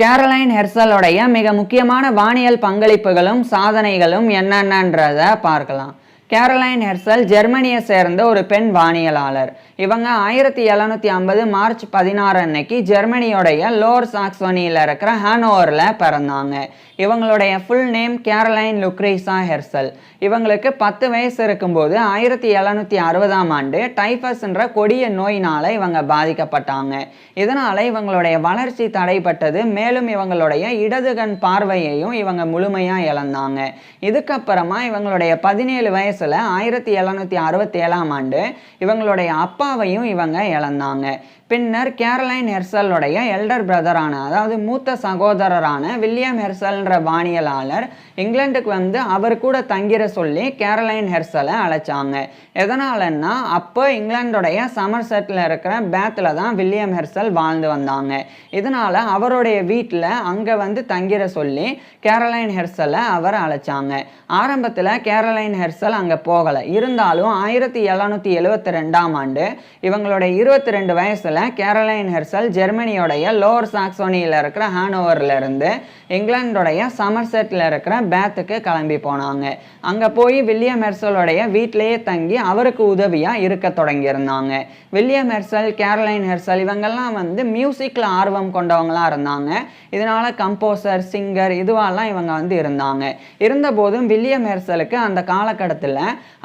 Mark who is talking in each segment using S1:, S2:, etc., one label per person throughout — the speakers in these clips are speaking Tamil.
S1: கேரலைன் ஹெர்சலுடைய மிக முக்கியமான வானியல் பங்களிப்புகளும் சாதனைகளும் என்னென்னன்றதை பார்க்கலாம். கேரலைன் ஹெர்சல் ஜெர்மனியை சேர்ந்த ஒரு பெண் வானியலாளர். இவங்க ஆயிரத்தி எழுநூத்தி ஐம்பது மார்ச் பதினாறு அன்னைக்கு ஜெர்மனியோடைய லோர் சாக்சோனியில் இருக்கிற ஹானோவரில் பிறந்தாங்க. இவங்களுடைய full name Caroline Lucretia Herschel. இவங்களுக்கு பத்து வயசு இருக்கும்போது ஆயிரத்தி எழுநூத்தி அறுபதாம் ஆண்டு டைஃபஸ்ன்ற கொடிய நோயினால இவங்க பாதிக்கப்பட்டாங்க. இதனால இவங்களுடைய வளர்ச்சி தடைப்பட்டது மேலும் இவங்களுடைய இடதுகண் பார்வையையும் இவங்க முழுமையாக இழந்தாங்க. இதுக்கப்புறமா இவங்களுடைய பதினேழு வயசுல ஆயிரத்தி எழுநூத்தி அறுபத்தி ஏழாம் ஆண்டு இவங்களுடைய அப்பாவையும் இவங்க இழந்தாங்க. பின்னர் கேரலைன் ஹெர்சலுடைய எல்டர் பிரதரான அதாவது மூத்த சகோதரரான வில்லியம் ஹெர்சல்ன்ற வானியலாளர் இங்கிலாந்துக்கு வந்து அவர் கூட தங்கிற சொல்லி கேரலைன் ஹெர்சலை அழைச்சாங்க. எதனாலன்னா அப்போ இங்கிலாந்துடைய சமர்செட்டில் இருக்கிற பேத்தில் தான் வில்லியம் ஹெர்சல் வாழ்ந்து வந்தாங்க. இதனால அவருடைய வீட்டில் அங்கே வந்து தங்கிற சொல்லி கேரலைன் ஹெர்சலை அவர் அழைச்சாங்க. ஆரம்பத்தில் கேரலைன் ஹெர்சல் அங்கே போகலை. இருந்தாலும் ஆயிரத்தி எழுநூத்தி எழுவத்தி ரெண்டாம் ஆண்டு இவங்களுடைய இருபத்தி ரெண்டு வயசுல கேரலைன் ஹெர்சல் ஜெர்மனியோடைய லோவர் சாக்சோனியில் இருக்கிற ஹானோவர்ல இருந்து இங்கிலாந்துடைய சமர்செட்டில் இருக்கிற பேத்துக்கு கிளம்பி போனாங்க. அங்கே போய் வில்லியம் ஹெர்சலோடைய வீட்டிலேயே தங்கி அவருக்கு உதவியாக இருக்க தொடங்கியிருந்தாங்க. வில்லியம் ஹெர்சல் கேரலைன் ஹெர்சல் இவங்கெல்லாம் வந்து மியூசிக்கில் ஆர்வம் கொண்டவங்களா இருந்தாங்க. இதனால் கம்போசர் சிங்கர் இதுவாலாம் இவங்க வந்து இருந்தாங்க. இருந்தபோதும் வில்லியம் ஹெர்சலுக்கு அந்த காலகட்டத்தில்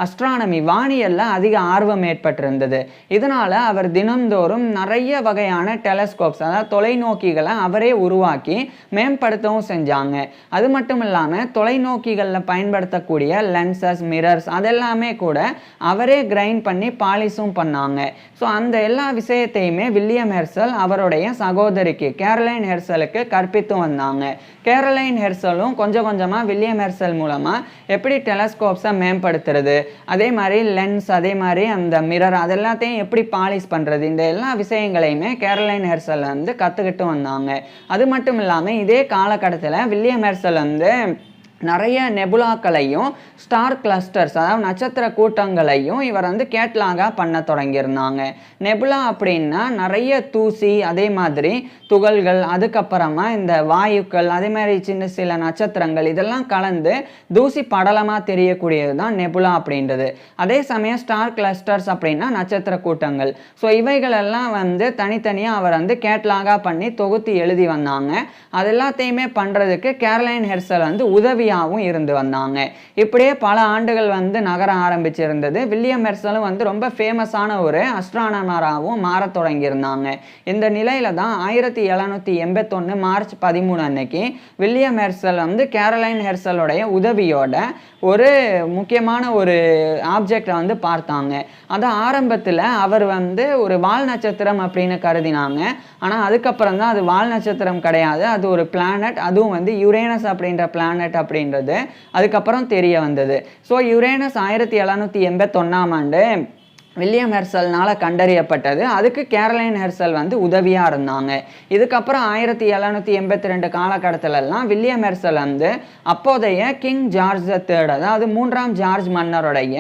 S1: அஸ்ட்ரானமி வானியலில் அதிக ஆர்வம் ஏற்பட்டிருந்தது. இதனால அவர் தினந்தோறும் நிறைய வகையான டெலஸ்கோப்ஸ் அதாவது தொலைநோக்கிகளை அவரே உருவாக்கி மேம்படுத்தவும் செஞ்சாங்க. அது மட்டும் இல்லாமல் தொலைநோக்கிகளில் பயன்படுத்தக்கூடிய லென்சஸ் மிரர்ஸ் அதெல்லாமே கூட அவரே கிரைண்ட் பண்ணி பாலிஷும் பண்ணாங்க. ஸோ அந்த எல்லா விஷயத்தையுமே வில்லியம் ஹெர்சல் அவருடைய சகோதரிக்கு கேரலைன் ஹெர்சலுக்கு கற்பித்து வந்தாங்க. கேரலைன் ஹெர்சலும் கொஞ்சம் கொஞ்சமாக வில்லியம் ஹெர்சல் மூலமாக எப்படி டெலஸ்கோப்ஸை பயன்படுத்துறது அதே மாதிரி லென்ஸ் அதே மாதிரி அந்த மிரர் அதெல்லாத்தையும் எப்படி பாலிஷ் பண்ணுறது இந்த எல்லா விஷயங்களையுமே கேரலைன் ஹெர்சல் வந்து கற்றுக்கிட்டு வந்தாங்க. அது மட்டும் இல்லாமல் இதே காலகட்டத்தில் வில்லியம் ஹெர்சல் வந்து நிறைய நெபுலாக்களையும் ஸ்டார் கிளஸ்டர்ஸ் அதாவது நட்சத்திர கூட்டங்களையும் இவர் வந்து கேட்லாகாக பண்ண தொடங்கியிருந்தாங்க. நெபுலா அப்படின்னா நிறைய தூசி அதே மாதிரி துகள்கள் அதுக்கப்புறமா இந்த வாயுக்கள் அதே மாதிரி சின்ன சில நட்சத்திரங்கள் இதெல்லாம் கலந்து தூசி படலமாக தெரியக்கூடியது தான் நெபுலா அப்படின்றது. அதே சமயம் ஸ்டார் கிளஸ்டர்ஸ் அப்படின்னா நட்சத்திர கூட்டங்கள். ஸோ இவைகளெல்லாம் வந்து தனித்தனியாக அவர் வந்து கேட்லாகாக பண்ணி தொகுத்து எழுதி வந்தாங்க. அது எல்லாத்தையுமே பண்ணுறதுக்கு கேரலைன் ஹெர்சல் வந்து உதவி உதவியாகவும் இருந்து வந்தாங்க. இப்படியே பல ஆண்டுகள் வந்து நகர ஆரம்பிச்சிருந்தது. வில்லியம் மெர்சலும் வந்து ரொம்ப ஃபேமஸான ஒரு அஸ்ட்ரானமராகவும் மாற தொடங்கியிருந்தாங்க. இந்த நிலையில தான் ஆயிரத்தி எழுநூத்தி எண்பத்தொன்று மார்ச் பதிமூணு அன்னைக்கு வில்லியம் ஹெர்சல் வந்து கேரலைன் ஹெர்சலுடைய உதவியோட ஒரு முக்கியமான ஒரு ஆப்ஜெக்டை வந்து பார்த்தாங்க. அது ஆரம்பத்தில் அவர் வந்து ஒரு வால் நட்சத்திரம் அப்படின்னு கருதினாங்க. ஆனால் அதுக்கப்புறம் தான் அது வால் நட்சத்திரம் கிடையாது. அது ஒரு பிளானட் அதுவும் வந்து யுரேனஸ் அப்படின்ற பிளானட் அப்படின்றது. அதுக்கப்புறம் தெரிய வந்தது. ஸோ யுரேனஸ் ஆயிரத்தி எழுநூற்றி எண்பத்தொன்னாம் ஆண்டு வில்லியம் ஹெர்சல்னால் கண்டறியப்பட்டது. அதுக்கு கேரலைன் ஹெர்சல் வந்து உதவியாக இருந்தாங்க. இதுக்கப்புறம் ஆயிரத்தி எழுநூற்றி எண்பத்தி ரெண்டு காலகட்டத்திலலாம் வில்லியம் ஹெர்சல் வந்து அப்போதைய கிங் ஜார்ஜ் தேர்ட் அதாவது மூன்றாம் ஜார்ஜ் மன்னருடைய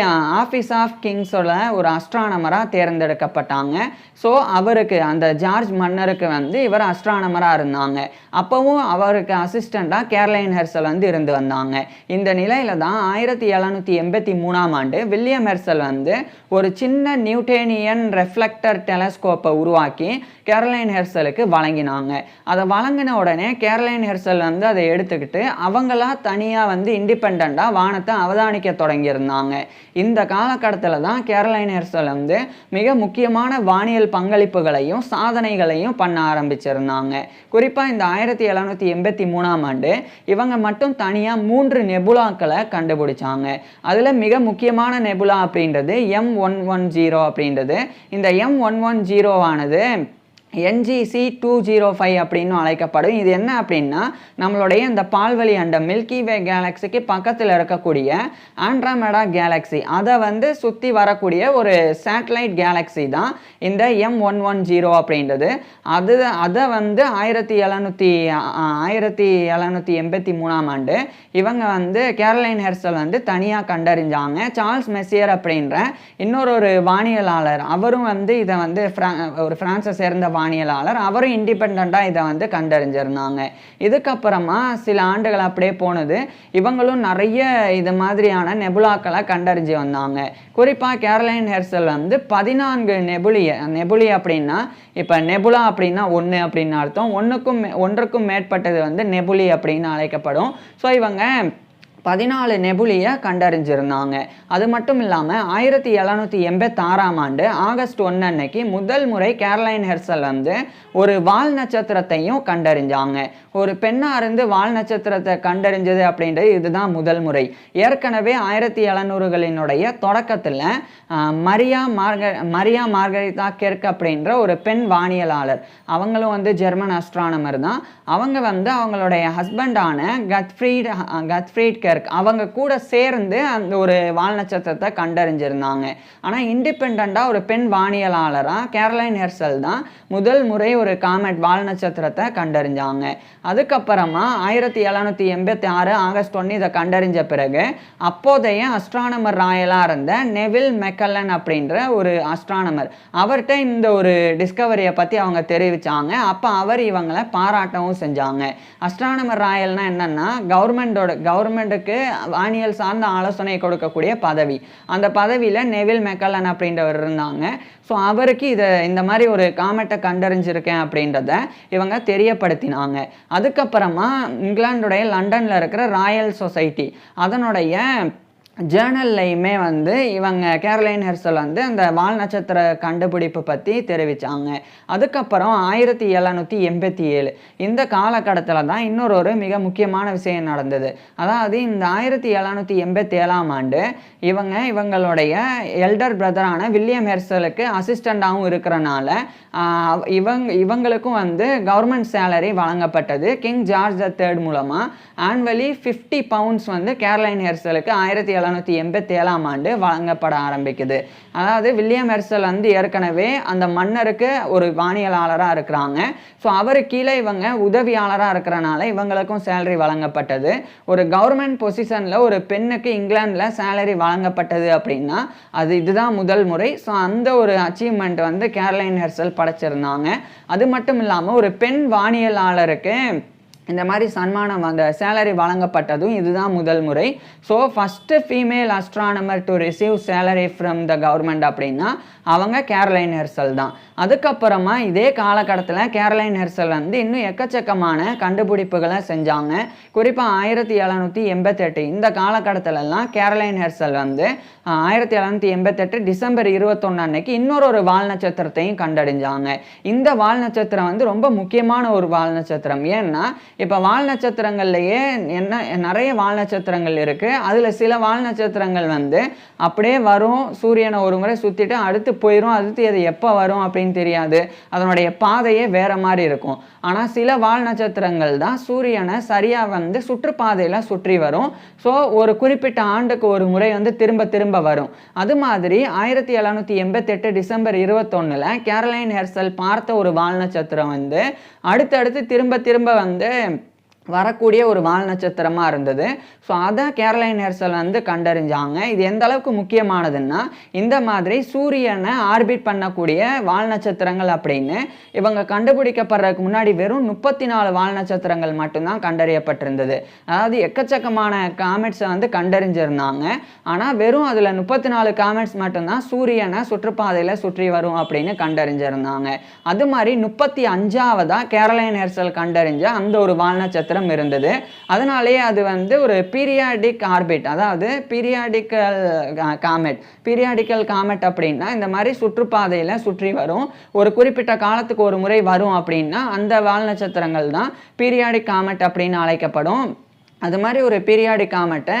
S1: ஆஃபீஸ் ஆஃப் கிங்ஸோட ஒரு அஸ்ட்ரானமராக தேர்ந்தெடுக்கப்பட்டாங்க. ஸோ அவருக்கு அந்த ஜார்ஜ் மன்னருக்கு வந்து இவர் அஸ்ட்ரானமராக இருந்தாங்க. அப்போவும் அவருக்கு அசிஸ்டண்ட்டாக கேரலைன் ஹெர்சல் வந்து இருந்து வந்தாங்க. இந்த நிலையில் தான் ஆயிரத்தி எழுநூற்றி எண்பத்தி மூணாம் ஆண்டு வில்லியம் ஹெர்சல் வந்து ஒரு சின்ன நியூட்டேனியன் ரெஃப்ளெக்டர் டெலஸ்கோப்பை உருவாக்கி கேரலைன் ஹெர்சலுக்கு வழங்கினாங்க. அதை வழங்கின உடனே கேரலைன் ஹெர்சல் வந்து அதை எடுத்துக்கிட்டு அவங்களா தனியாக வந்து இண்டிபெண்ட்டாக வானத்தை அவதானிக்க தொடங்கியிருந்தாங்க. இந்த காலகட்டத்தில் தான் கேரலைன் வந்து மிக முக்கியமான வானியல் பங்களிப்புகளையும் சாதனைகளையும் பண்ண ஆரம்பிச்சிருந்தாங்க. குறிப்பாக இந்த ஆயிரத்தி எழுநூற்றி எண்பத்தி மூணாம் ஆண்டு இவங்க மட்டும் தனியாக மூன்று நெபுலாக்களை கண்டுபிடிச்சாங்க. அதில் மிக முக்கியமான நெபுலா அப்படின்றது எம் ஒன் ஒன் ஜீரோ அப்படின்றது. இந்த எம் ஒன் ஒன் ஜீரோவானது என்ஜிசி டூ ஜீரோ ஃபைவ் அப்படின்னு அழைக்கப்படும். இது என்ன அப்படின்னா நம்மளுடைய இந்த பால்வழி அண்டம் மில்கி வே கேலக்சிக்கு பக்கத்தில் இருக்கக்கூடிய ஆண்ட்ராமெடா கேலக்ஸி அதை வந்து சுற்றி வரக்கூடிய ஒரு சேட்டலைட் கேலக்ஸி தான் இந்த எம் ஒன் ஒன் ஜீரோ அப்படின்றது. அது அதை வந்து ஆயிரத்தி எழுநூற்றி ஆயிரத்தி எழுநூற்றி எண்பத்தி மூணாம் ஆண்டு இவங்க வந்து கேரலைன் ஹெர்சல் வந்து தனியாக கண்டறிஞ்சாங்க. சார்ல்ஸ் மெஸ்ஸியர் அப்படின்ற இன்னொரு ஒரு வானியலாளர். அவரும் வந்து இதை வந்து ஒரு ஃப்ரான்ஸை சேர்ந்த வானியலாளர். அவரும் இண்டிபெண்ட்டாக இதை வந்து கண்டறிஞ்சிருந்தாங்க. இதுக்கப்புறமா சில ஆண்டுகள் அப்படியே போனது இவங்களும் நிறைய இது மாதிரியான நெபுலாக்களை கண்டறிஞ்சு வந்தாங்க. குறிப்பாக கேரளைன் ஹெர்சல் வந்து பதினான்கு நெபுலிய நெபுலி அப்படின்னா இப்போ நெபுலா அப்படின்னா ஒன்று அப்படின்னு அர்த்தம். ஒன்றுக்கும் மே- ஒன்றுக்கும் மேற்பட்டது வந்து நெபுலி அப்படின்னு அழைக்கப்படும். ஸோ இவங்க பதினாலு நெபுலியை கண்டறிஞ்சிருந்தாங்க. அது மட்டும் இல்லாமல் ஆயிரத்தி எழுநூற்றி எண்பத்தாறாம் ஆண்டு ஆகஸ்ட் ஒன்று அன்னைக்கு முதல் முறை கேரளைன் ஹெர்சல் வந்து ஒரு வால் நட்சத்திரத்தையும் கண்டறிஞ்சாங்க. ஒரு பெண்ணாக இருந்து வால் நட்சத்திரத்தை கண்டறிஞ்சது அப்படின்றது இதுதான் முதல் முறை. ஏற்கனவே ஆயிரத்தி எழுநூறுகளினுடைய தொடக்கத்தில் மரியா மார்க மரியா மார்கரிதா கெர்க் அப்படின்ற ஒரு பெண் வானியலாளர். அவங்களும் வந்து ஜெர்மன் அஸ்ட்ரானமர் தான். அவங்க வந்து அவங்களுடைய ஹஸ்பண்டான கத்ஃப்ரீட் கத்ஃப்ரீட் கெர்க் அவங்க கூட சேர்ந்து அந்த ஒரு வால் நட்சத்திரத்தை கண்டறிஞ்சிருந்தாங்க. ஆனால் இண்டிபெண்ட்டாக ஒரு பெண் வானியலாளராக கேரளைன் ஹெர்சல் தான் முதல் முறை ஒரு காமெட் வால் நட்சத்திரத்தை கண்டறிஞ்சாங்க. அதுக்கப்புறமா ஆயிரத்தி எழுநூற்றி எண்பத்தி ஆறு ஆகஸ்ட் ஒன்று இதை கண்டறிஞ்ச பிறகு அப்போதைய அஸ்ட்ரானமர் ராயலாக இருந்த நெவில் மெக்கல்லன் அப்படின்ற ஒரு அஸ்ட்ரானமர் அவர்கிட்ட இந்த ஒரு டிஸ்கவரியை பற்றி அவங்க தெரிவித்தாங்க அப்போ அவர் இவங்களை பாராட்டவும் செஞ்சாங்க. அஸ்ட்ரானமர் ராயல்னால் என்னென்னா கவர்மெண்டோட கவர்மெண்ட்டுக்கு வானியல் சார்ந்த ஆலோசனை கொடுக்கக்கூடிய பதவி. அந்த பதவியில் நெவில் மெக்கலன் அப்படின்றவர் இருந்தாங்க. ஸோ அவருக்கு இதை இந்த மாதிரி ஒரு காமெட்டை கண்டறிஞ்சிருக்கேன் அப்படின்றத இவங்க தெரியப்படுத்தினாங்க. அதுக்கப்புறமா இங்கிலாந்துடைய லண்டனில் இருக்கிற ராயல் சொசைட்டி அதனுடைய ஜேர்னல்லையுமே வந்து இவங்க கேரளைன் ஹெர்சல் வந்து அந்த வால் நட்சத்திர கண்டுபிடிப்பு பற்றி தெரிவித்தாங்க அதுக்கப்புறம் ஆயிரத்தி எழுநூற்றி எண்பத்தி ஏழு. இந்த காலகட்டத்தில் தான் இன்னொரு ஒரு மிக முக்கியமான விஷயம் நடந்தது. அதாவது இந்த ஆயிரத்தி எழுநூற்றி எண்பத்தி ஏழாம் ஆண்டு இவங்க இவங்களுடைய எல்டர் பிரதரான வில்லியம் ஹெர்சலுக்கு அசிஸ்டண்ட்டாகவும் இருக்கிறனால இவங்க இவங்களுக்கும் வந்து கவர்மெண்ட் சேலரி வழங்கப்பட்டது. கிங் ஜார்ஜ் த தேர்ட் மூலமாக ஆன்வலி ஃபிஃப்டி பவுண்ட்ஸ் வந்து கேரளைன் ஹெர்சலுக்கு ஆயிரத்தி எழுநூற்றி எண்பத்தி ஏழாம் ஆண்டு வழங்கப்பட ஆரம்பிக்குது. அதாவது வில்லியம் ஹெர்சல் வந்து ஏற்கனவே அந்த மன்னருக்கு ஒரு வானியலாளராக இருக்கிறாங்க. ஸோ அவர் கீழே இவங்க உதவியாளராக இருக்கிறனால இவங்களுக்கும் சேலரி வழங்கப்பட்டது. ஒரு கவர்மெண்ட் பொசிஷனில் ஒரு பெண்ணுக்கு இங்கிலாந்தில் சேலரி வழங்கப்பட்டது அப்படின்னா அது இதுதான் முதல் முறை. ஸோ அந்த ஒரு அச்சீவ்மெண்ட் வந்து கேரளைன் ஹெர்சல் படைச்சிருந்தாங்க. அது மட்டும் இல்லாமல் ஒரு பெண் வானியலாளருக்கு இந்த மாதிரி சன்மானம் அந்த சேலரி வழங்கப்பட்டதும் இதுதான் முதல் முறை. So first female astronomer to receive salary from the government அப்படின்னா அவங்க கேரளைன் ஹெர்சல் தான். அதுக்கப்புறமா இதே காலகட்டத்தில் கேரளைன் ஹெர்சல் வந்து இன்னும் எக்கச்சக்கமான கண்டுபிடிப்புகளை செஞ்சாங்க. குறிப்பாக ஆயிரத்தி எழுநூற்றி எண்பத்தெட்டு இந்த காலகட்டத்திலலாம் கேரளைன் ஹெர்சல் வந்து ஆயிரத்தி எழுநூற்றி எண்பத்தெட்டு டிசம்பர் இருபத்தொன்று அன்னைக்கு இன்னொரு ஒரு வால் நட்சத்திரத்தையும் கண்டடைஞ்சாங்க. இந்த வால் நட்சத்திரம் வந்து ரொம்ப முக்கியமான ஒரு வால் நட்சத்திரம். ஏன்னா இப்போ வால் நட்சத்திரங்கள்லையே என்ன நிறைய வால் நட்சத்திரங்கள் இருக்குது அதில் சில வால் நட்சத்திரங்கள் வந்து அப்படியே வரும் சூரியனை ஒரு முறை சுற்றிட்டு அடுத்து போயிடும் அடுத்து அது எப்போ வரும் அப்படின்னு தெரியாது. அதனுடைய பாதையே வேறு மாதிரி இருக்கும். ஆனால் சில வால் நட்சத்திரங்கள் தான் சூரியனை சரியாக வந்து சுற்றுப்பாதையில் சுற்றி வரும். ஸோ ஒரு குறிப்பிட்ட ஆண்டுக்கு ஒரு முறை வந்து திரும்ப திரும்ப வரும். அது மாதிரி ஆயிரத்தி எழுநூற்றி எண்பத்தெட்டு டிசம்பர் இருபத்தொன்னில் கேரளைன் ஹெர்சல் பார்த்த ஒரு வால் நட்சத்திரம் வந்து அடுத்தடுத்து திரும்ப திரும்ப வந்து வரக்கூடிய ஒரு வால் நட்சத்திரமாக இருந்தது. ஸோ அதை கேரளைன் ஹெர்சல் வந்து கண்டறிஞ்சாங்க. இது எந்த அளவுக்கு முக்கியமானதுன்னா இந்த மாதிரி சூரியனை ஆர்பிட் பண்ணக்கூடிய வால் நட்சத்திரங்கள் அப்படின்னு இவங்க கண்டுபிடிக்கப்படுறதுக்கு முன்னாடி வெறும் முப்பத்தி நாலு வால் நட்சத்திரங்கள் மட்டும்தான் கண்டறியப்பட்டிருந்தது. அதாவது எக்கச்சக்கமான காமெட்ஸை வந்து கண்டறிஞ்சிருந்தாங்க. ஆனால் வெறும் அதில் முப்பத்தி நாலு காமெட்ஸ் மட்டும்தான் சூரியனை சுற்றுப்பாதையில் சுற்றி வரும் அப்படின்னு கண்டறிஞ்சிருந்தாங்க. அது மாதிரி முப்பத்தி அஞ்சாவதாக கேரளைன் ஹெர்சல் கண்டறிஞ்ச அந்த ஒரு வால் நட்சத்திரம் இருந்தது. அதனாலேயே அது வந்து ஒரு பீரியாடிக் ஆர்பிட் அதாவது பீரியாடிக்கல் காமெட் பீரியாடிக்கல் காமெட் அப்படின்னா இந்த மாதிரி சுற்றுப்பாதையில் சுற்றி வரும். ஒரு குறிப்பிட்ட காலத்துக்கு ஒரு முறை வரும் அப்படின்னா அந்த வால் நட்சத்திரங்கள் தான் பீரியாடிக் காமெட் அப்படின்னு அழைக்கப்படும். அது மாதிரி ஒரு பீரியாடிக் காமெட்டை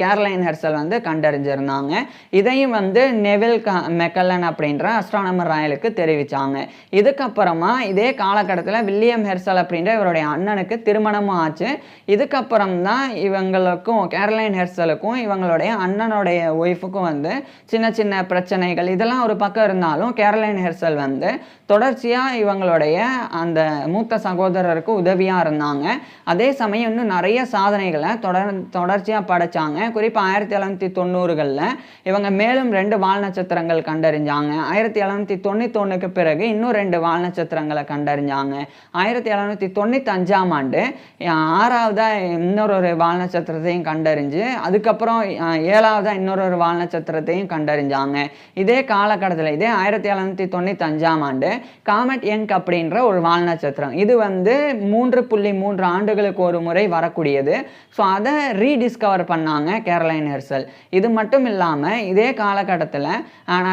S1: கேரலைன் ஹெர்சல் வந்து கண்டறிஞ்சிருந்தாங்க. இதையும் வந்து நெவில் கா மெக்கல்லன் அப்படின்ற அஸ்ட்ரானமர் ராயலுக்கு தெரிவித்தாங்க இதுக்கப்புறமா இதே காலகட்டத்தில் வில்லியம் ஹெர்சல் அப்படின்ற இவருடைய அண்ணனுக்கு திருமணமும் ஆச்சு. இதுக்கப்புறம் தான் இவங்களுக்கும் கேரலைன் ஹெர்சலுக்கும் இவங்களுடைய அண்ணனுடைய ஒய்ஃபுக்கும் வந்து சின்ன சின்ன பிரச்சனைகள் இதெல்லாம் ஒரு பக்கம் இருந்தாலும் கேரலைன் ஹெர்சல் வந்து தொடர்ச்சியாக இவங்களுடைய அந்த மூத்த சகோதரருக்கு உதவியாக இருந்தாங்க. அதே சமயம் இன்னும் நிறைய சாதனைகளை தொடர் தொடர்ச்சியாக படைச்சாங்க. குறிப்பாக ஆயிரத்தி எழுநூற்றி தொண்ணூறுகளில் இவங்க மேலும் ரெண்டு வால் நட்சத்திரங்கள் கண்டறிஞ்சாங்க. ஆயிரத்தி எழுநூற்றி தொண்ணூத்தொன்றுக்கு பிறகு இன்னும் ரெண்டு வால் நட்சத்திரங்களை கண்டறிஞ்சாங்க. ஆயிரத்தி எழுநூற்றி தொண்ணூத்தஞ்சாம் ஆண்டு ஆறாவதாக இன்னொரு ஒரு வால் நட்சத்திரத்தையும் கண்டறிஞ்சு அதுக்கப்புறம் ஏழாவதாக ஏழாவதா இன்னொரு ஒரு வால் நட்சத்திரத்தையும் கண்டறிஞ்சாங்க. இதே காலகட்டத்தில் இதே ஆயிரத்தி எழுநூற்றி தொண்ணூத்தஞ்சாம் ஆண்டு காமெட் எங்க் அப்படின்ற ஒரு வால் நட்சத்திரம். இது வந்து மூன்று புள்ளி மூன்று ஆண்டுகளுக்கு ஒரு முறை வரக்கூடியது. ஸோ அதை ரீடிஸ்கவர் பண்ணாங்க கேரளைன் ஹெர்சல் இது மட்டும் இல்லாமல் இதே காலகட்டத்தில்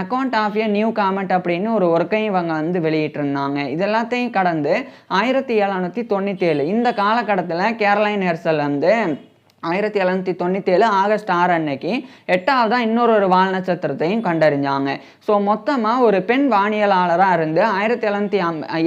S1: account of a new comet அப்படின்னு ஒரு ஒர்க்கையும் இவங்க வந்து வெளியிட்டிருந்தாங்க. இது எல்லாத்தையும் கடந்து ஆயிரத்தி எழுநூற்றி தொண்ணூற்றி ஏழு இந்த காலகட்டத்தில் கேரளைன் ஹெர்சல் வந்து ஆயிரத்தி எழுநூற்றி தொண்ணூற்றேழு ஆகஸ்ட் ஆறு அன்னைக்கு எட்டாவதாக இன்னொரு ஒரு வால் நட்சத்திரத்தையும் கண்டறிஞ்சாங்க. ஸோ மொத்தமாக ஒரு பெண் வானியலாளராக இருந்து ஆயிரத்தி எழுநூற்றி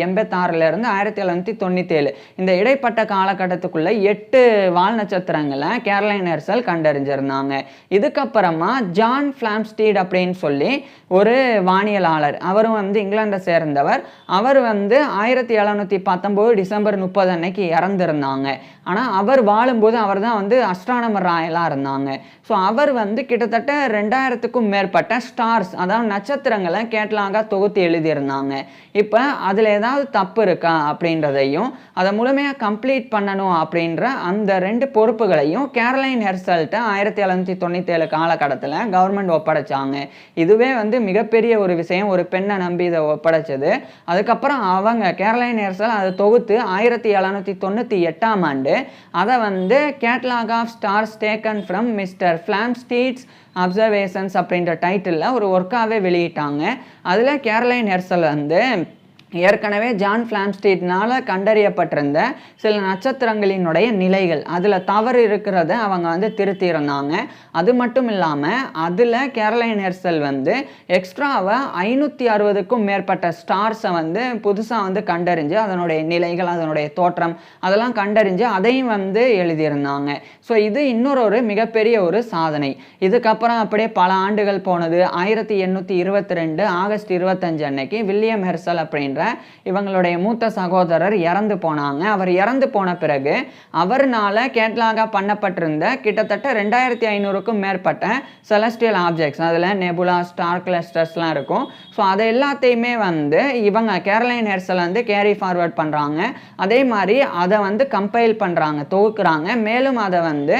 S1: எண்பத்தாறுலேருந்து ஆயிரத்தி எழுநூற்றி தொண்ணூற்றேழு இந்த இடைப்பட்ட காலகட்டத்துக்குள்ள எட்டு வால் நட்சத்திரங்களை கேரளைன் ஹெர்சல் கண்டறிஞ்சிருந்தாங்க. இதுக்கப்புறமா ஜான் ஃப்ளாம்ஸ்டீட் அப்படின்னு சொல்லி ஒரு வானியலாளர் அவரும் வந்து இங்கிலாண்டை சேர்ந்தவர். அவர் வந்து ஆயிரத்தி எழுநூற்றி பத்தொம்போது டிசம்பர் முப்பது அன்னைக்கு இறந்துருந்தாங்க. ஆனால் அவர் வாழும்போது அவர் தான் வந்து அஸ்ட்ரானமர் ராயலாக இருந்தாங்க. ஸோ அவர் வந்து கிட்டத்தட்ட ரெண்டாயிரத்துக்கும் மேற்பட்ட ஸ்டார்ஸ் அதாவது நட்சத்திரங்களை கேட்லாக தொகுத்து எழுதியிருந்தாங்க. இப்போ அதில் ஏதாவது தப்பு இருக்கா அப்படின்றதையும் அதை முழுமையாக கம்ப்ளீட் பண்ணணும் அப்படின்ற அந்த ரெண்டு பொறுப்புகளையும் கேரளைன் ஹெர்சல்ட்டை ஆயிரத்தி எழுநூற்றி தொண்ணூற்றேழு காலகட்டத்தில் கவர்மெண்ட் ஒப்படைச்சாங்க. இதுவே வந்து மிகப்பெரிய ஒரு விஷயம் ஒரு பெண்ணை நம்பி இதை ஒப்படைச்சது. அதுக்கப்புறம் அவங்க கேரளைன் ஹெர்சல் அதை தொகுத்து ஆயிரத்தி எழுநூற்றி தொண்ணூற்றி எட்டாம் ஆண்டு அதை வந்து catalogue of stars taken from mister Flamsteed's observations அப்படின்ற டைட்டிலில் ஒரு ஒர்க்காகவே வெளியிட்டாங்க. அதில் கேரளைன் ஹெர்சல் வந்து ஏற்கனவே ஜான் ஃப்ளாம்ஸ்டீட்னால் கண்டறியப்பட்டிருந்த சில நட்சத்திரங்களினுடைய நிலைகள். அதில் தவறு இருக்கிறத அவங்க வந்து திருத்தியிருந்தாங்க. அது மட்டும் இல்லாமல் அதில் கேரளைன் ஹெர்சல் வந்து எக்ஸ்ட்ராவை ஐநூற்றி அறுபதுக்கும் மேற்பட்ட ஸ்டார்ஸை வந்து புதுசாக வந்து கண்டறிஞ்சு அதனுடைய நிலைகள் அதனுடைய தோற்றம் அதெல்லாம் கண்டறிஞ்சு அதையும் வந்து எழுதியிருந்தாங்க. ஸோ இது இன்னொரு ஒரு மிகப்பெரிய ஒரு சாதனை. இதுக்கப்புறம் அப்படியே பல ஆண்டுகள் போனது. ஆயிரத்தி எண்ணூற்றி இருபத்தி ரெண்டு ஆகஸ்ட் இருபத்தஞ்சு அன்னைக்கு வில்லியம் ஹெர்சல் அப்படின்ற இவங்களுடைய மூத்த சகோதரர் இறந்து போனாங்க. அவர் இறந்து போன பிறகு அவர்னால கேட்லாக பண்ணப்பட்டிருந்த கிட்டத்தட்ட ரெண்டாயிரத்தி ஐநூறுக்கும் மேற்பட்ட செலஸ்டியல் ஆப்ஜெக்ட்ஸ் அதில் நெபுலா ஸ்டார் கிளஸ்டர்ஸ்லாம் இருக்கும். ஸோ அதை எல்லாத்தையுமே வந்து இவங்க கேரளைன் ஹெர்சல் வந்து கேரி ஃபார்வர்ட் பண்ணுறாங்க அதே மாதிரி அதை வந்து கம்பைல் பண்ணுறாங்க தொகுக்குறாங்க. மேலும் அதை வந்து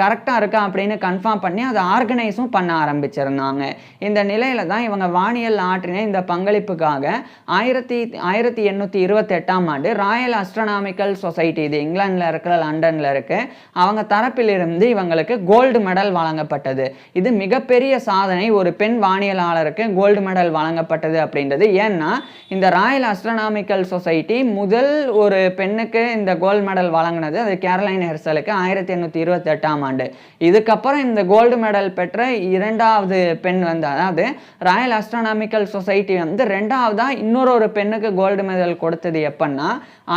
S1: கரெக்டாக இருக்கா அப்படின்னு கன்ஃபார்ம் பண்ணி அதை ஆர்கனைஸும் பண்ண ஆரம்பிச்சிருந்தாங்க. இந்த நிலையில தான் இவங்க வானியல் ஆற்றின இந்த பங்களிப்புக்காக ஆயிரத்தி ஆயிரத்தி எண்ணூற்றி இருபத்தெட்டாம் ஆண்டு ராயல் அஸ்ட்ரனாமிக்கல் சொசைட்டி இது இங்கிலாந்தில் இருக்கிற லண்டனில் இருக்கு அவங்க தரப்பிலிருந்து இவங்களுக்கு கோல்டு மெடல் வழங்கப்பட்டது. இது மிகப்பெரிய சாதனை ஒரு பெண் வானியலாளருக்கு கோல்டு மெடல் வழங்கப்பட்டது அப்படின்றது. ஏன்னா இந்த ராயல் அஸ்ட்ரனாமிக்கல் சொசைட்டி முதல் ஒரு பெண்ணுக்கு இந்த கோல்டு மெடல் வழங்கினது அது கேரளைன் ஹெர்சலுக்கு ஆயிரத்தி எண்ணூற்றி இருபத்தி எட்டாம் ஆண்டு. இதுக்கப்புறம் இந்த கோல்டு மெடல் பெற்ற இரண்டாவது பெண் வந்து அதாவது ராயல் அஸ்ட்ரானாமிக்கல் சொசைட்டி வந்து ரெண்டாவதாக இன்னொரு ஒரு பெண்ணுக்கு கோல்டு மெடல் கொடுத்தது எப்போன்னா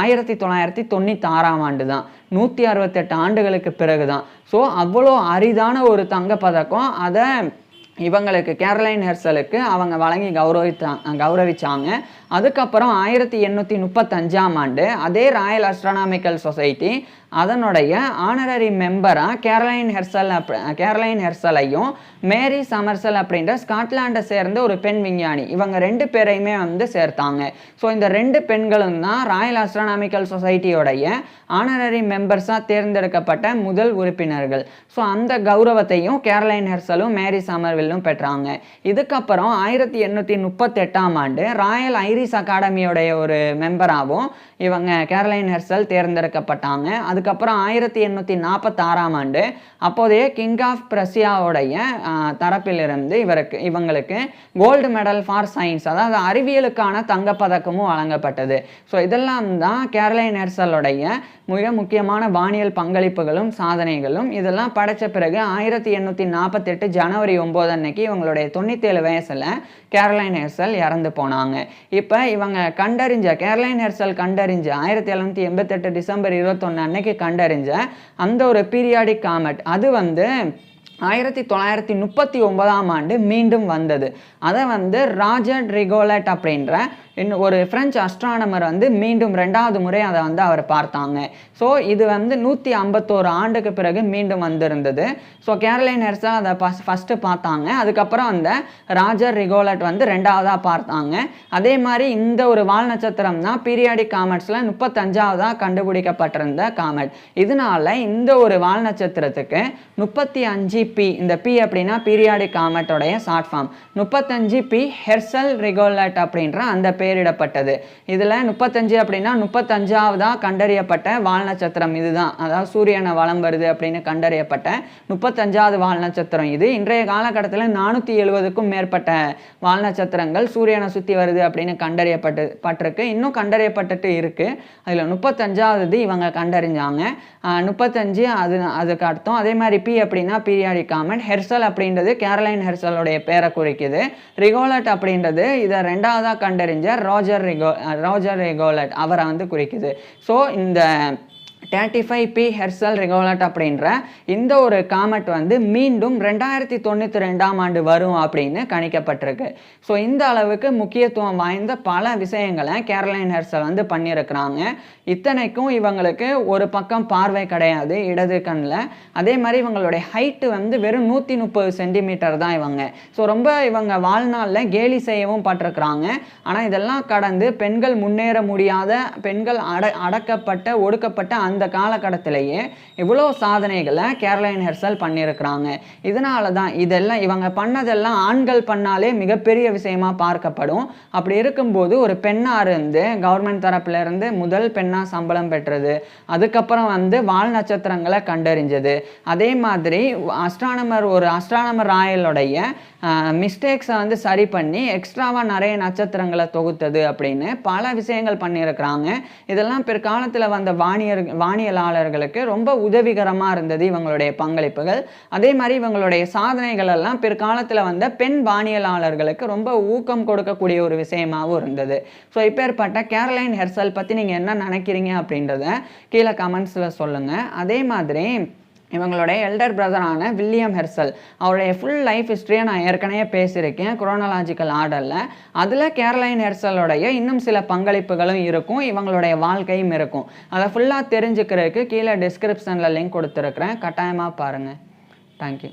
S1: ஆயிரத்தி தொள்ளாயிரத்தி தொண்ணூற்றி ஆறாம் ஆண்டு தான் நூற்றி அறுபத்தெட்டு ஆண்டுகளுக்கு பிறகு தான் ஸோ அவ்வளோ அரிதான ஒரு தங்கப்பதக்கம். அதை இவங்களுக்கு கேரளைன் ஹெர்சலுக்கு அவங்க வழங்கி கௌரவித்தாங்க கௌரவிச்சாங்க. அதுக்கப்புறம் ஆயிரத்தி எண்ணூற்றி முப்பத்தஞ்சாம் ஆண்டு அதே ராயல் அஸ்ட்ரானாமிக்கல் சொசைட்டி அதனுடைய ஆனரரி மெம்பராக கேரளைன் ஹெர்சல் அப் கேரளைன் ஹெர்சலையும் மேரி சமர்சல் அப்படின்ற ஸ்காட்லாண்டை சேர்ந்த ஒரு பெண் விஞ்ஞானி. இவங்க ரெண்டு பேரையுமே வந்து சேர்த்தாங்க. ஸோ இந்த ரெண்டு பெண்களும் தான் ராயல் அஸ்ட்ரானாமிக்கல் சொசைட்டியோடைய ஆனரரி மெம்பர்ஸாக தேர்ந்தெடுக்கப்பட்ட முதல் உறுப்பினர்கள். ஸோ அந்த கௌரவத்தையும் கேரளைன் ஹெர்சலும் மேரி சமர்வில்லும் பெற்றாங்க. இதுக்கப்புறம் ஆயிரத்தி எண்ணூற்றி முப்பத்தெட்டாம் ஆண்டு ராயல் ஐரி ஐரிஸ் அகாடமியோடைய ஒரு மெம்பராகவும் இவங்க கேரளைன் ஹெர்சல் தேர்ந்தெடுக்கப்பட்டாங்க. அதுக்கப்புறம் ஆயிரத்தி எண்ணூற்றி நாற்பத்தாறாம் ஆண்டு அப்போதைய கிங் ஆஃப் பிரசியாவுடைய தரப்பிலிருந்து இவருக்கு இவங்களுக்கு கோல்டு மெடல் ஃபார் சயின்ஸ் அதாவது அறிவியலுக்கான தங்கப்பதக்கமும் வழங்கப்பட்டது. ஸோ இதெல்லாம் தான் கேரளைன் ஹெர்சலுடைய மிக முக்கியமான வானியல் பங்களிப்புகளும் சாதனைகளும். இதெல்லாம் படைத்த பிறகு ஆயிரத்தி எண்ணூற்றி நாற்பத்தெட்டு ஜனவரி ஒம்பது அன்னைக்கு இவங்களுடைய தொண்ணூத்தேழு வயசில் கேரளைன் ஹெர்சல் இறந்து போனாங்க. இப்போ இவங்க கண்டறிஞ்ச கேரளைன் ஹெர்சல் கண்டறிஞ்ச ஆயிரத்தி எழுநூற்றி எண்பத்தெட்டு டிசம்பர் இருபத்தொன்று அன்னைக்கு கண்டறிஞ்சேன் அந்த ஒரு பீரியாடிக் காமெட் அது வந்து ஆயிரத்தி தொள்ளாயிரத்தி முப்பத்தி ஒன்பதாம் ஆண்டு மீண்டும் வந்தது. அதை வந்து ராஜர் ரிகோலட் அப்படின்ற இன்னும் ஒரு பிரெஞ்சு அஸ்ட்ரானமர் வந்து மீண்டும் ரெண்டாவது முறை அதை வந்து அவர் பார்த்தாங்க. ஸோ இது வந்து நூற்றி ஐம்பத்தோரு ஆண்டுக்கு பிறகு மீண்டும் வந்திருந்தது. ஸோ கேரளைன் ஹெர்சல் அதை ஃபஸ்ட் ஃபஸ்ட்டு பார்த்தாங்க. அதுக்கப்புறம் அந்த ராஜர் ரிகோலட் வந்து ரெண்டாவதாக பார்த்தாங்க. அதே மாதிரி இந்த ஒரு வால் நட்சத்திரம் தான் பீரியாடிக் காமெட்ஸில் முப்பத்தஞ்சாவதாக கண்டுபிடிக்கப்பட்டிருந்த காமெட். இதனால இந்த ஒரு வால் நட்சத்திரத்துக்கு முப்பத்தி அஞ்சு பி இந்த பி அப்படின்னா பீரியாடிக் காமெட்டோடைய ஷார்ட் ஃபார்ம் முப்பத்தஞ்சு பி ஹெர்சல் ரிகோலட் அப்படின்ற அந்த பெயரிடப்பட்டது. இதில் முப்பத்தஞ்சு அப்படின்னா முப்பத்தஞ்சாவதாக கண்டறியப்பட்ட வால் நட்சத்திரம் இதுதான். அதாவது சூரியனை வளம் வருது அப்படின்னு கண்டறியப்பட்ட முப்பத்தஞ்சாவது வால் நட்சத்திரம் இது. இன்றைய காலகட்டத்தில் நானூற்றி எழுபதுக்கும் மேற்பட்ட வால் நட்சத்திரங்கள் சூரியனை சுற்றி வருது அப்படின்னு கண்டறியப்பட்டு பட்டிருக்கு. இன்னும் கண்டறியப்பட்டுட்டு இருக்குது அதில் முப்பத்தஞ்சாவது இவங்க கண்டறிஞ்சாங்க. முப்பத்தஞ்சு அது அதுக்கு அர்த்தம். அதே மாதிரி பி அப்படின்னா பீரியாடிக் காமெண்ட் ஹெர்சல் அப்படின்றது கேரளைன் ஹெர்சலுடைய பேரை குறிக்குது. ரிகோலட் அப்படின்றது இதை ரெண்டாவதாக கண்டறிஞ்ச ரோஜர் ரெகோ ரோஜர் ரெகோலட் அவரை வந்து குறிக்குது. ஸோ இந்த thirty five P Herschel Rigollet அப்படின்ற இந்த ஒரு காமெட் வந்து மீண்டும் ரெண்டாயிரத்தி தொண்ணூற்றி ரெண்டாம் ஆண்டு வரும் அப்படின்னு கணிக்கப்பட்டிருக்கு. ஸோ இந்த அளவுக்கு முக்கியத்துவம் வாய்ந்த பல விஷயங்களை கேரளைன் ஹெர்சல் வந்து பண்ணியிருக்கிறாங்க. இத்தனைக்கும் இவங்களுக்கு ஒரு பக்கம் பார்வை கிடையாது இடது கண்ணில் அதே மாதிரி இவங்களுடைய ஹைட்டு வந்து வெறும் நூற்றி முப்பது சென்டிமீட்டர் தான் இவங்க. ஸோ ரொம்ப இவங்க வாழ்நாளில் கேலி செய்யவும் பட்டிருக்கிறாங்க. ஆனால் இதெல்லாம் கடந்து பெண்கள் முன்னேற முடியாத பெண்கள் அட அடக்கப்பட்ட ஒடுக்கப்பட்ட அந்த காலகட்டத்திலேயே இவ்வளோ சாதனைகளை கேரளைன் ஹெர்சல் பண்ணியிருக்கிறாங்க. இதனால தான் இதெல்லாம் இவங்க பண்ணதெல்லாம் ஆண்கள் பண்ணாலே மிகப்பெரிய விஷயமா பார்க்கப்படும். அப்படி இருக்கும்போது ஒரு பெண்ணாக இருந்து கவர்மெண்ட் தரப்புலேருந்து முதல் பெண்ணாக சம்பளம் பெற்றது. அதுக்கப்புறம் வந்து வால் நட்சத்திரங்களை கண்டறிஞ்சது. அதே மாதிரி அஸ்ட்ரானமர் ஒரு அஸ்ட்ரானமர் ராயலுடைய மிஸ்டேக்ஸை வந்து சரி பண்ணி எக்ஸ்ட்ராவாக நிறைய நட்சத்திரங்களை தொகுத்தது அப்படின்னு பல விஷயங்கள் பண்ணியிருக்கிறாங்க. இதெல்லாம் பிற்காலத்தில் வந்த வானியர் வானியலாளர்களுக்கு ரொம்ப உதவிகரமாக இருந்தது இவங்களுடைய பங்களிப்புகள். அதே மாதிரி இவங்களுடைய சாதனைகள் எல்லாம் பிற்காலத்தில் வந்த பெண் வானியலாளர்களுக்கு ரொம்ப ஊக்கம் கொடுக்கக்கூடிய ஒரு விஷயமாகவும் இருந்தது. ஸோ இப்பேற்பட்ட கேரளைன் ஹெர்சல் பற்றி நீங்கள் என்ன நினைக்கிறீங்க அப்படின்றத கீழே கமெண்ட்ஸில் சொல்லுங்கள் அதே மாதிரி இவங்களுடைய எல்டர் பிரதரான வில்லியம் ஹெர்சல் அவருடைய ஃபுல் லைஃப் ஹிஸ்ட்ரியை நான் ஏற்கனவே பேசியிருக்கேன். குரோனலாஜிக்கல் ஆர்டரில் அதில் கேரளைன் ஹெர்சலுடைய இன்னும் சில பங்களிப்புகளும் இருக்கும். இவங்களுடைய வாழ்க்கையும் இருக்கும். அதை ஃபுல்லாக தெரிஞ்சுக்கிறதுக்கு கீழே டிஸ்கிரிப்ஷனில் லிங்க் கொடுத்துருக்குறேன். கட்டாயமாக பாருங்கள் தேங்க்யூ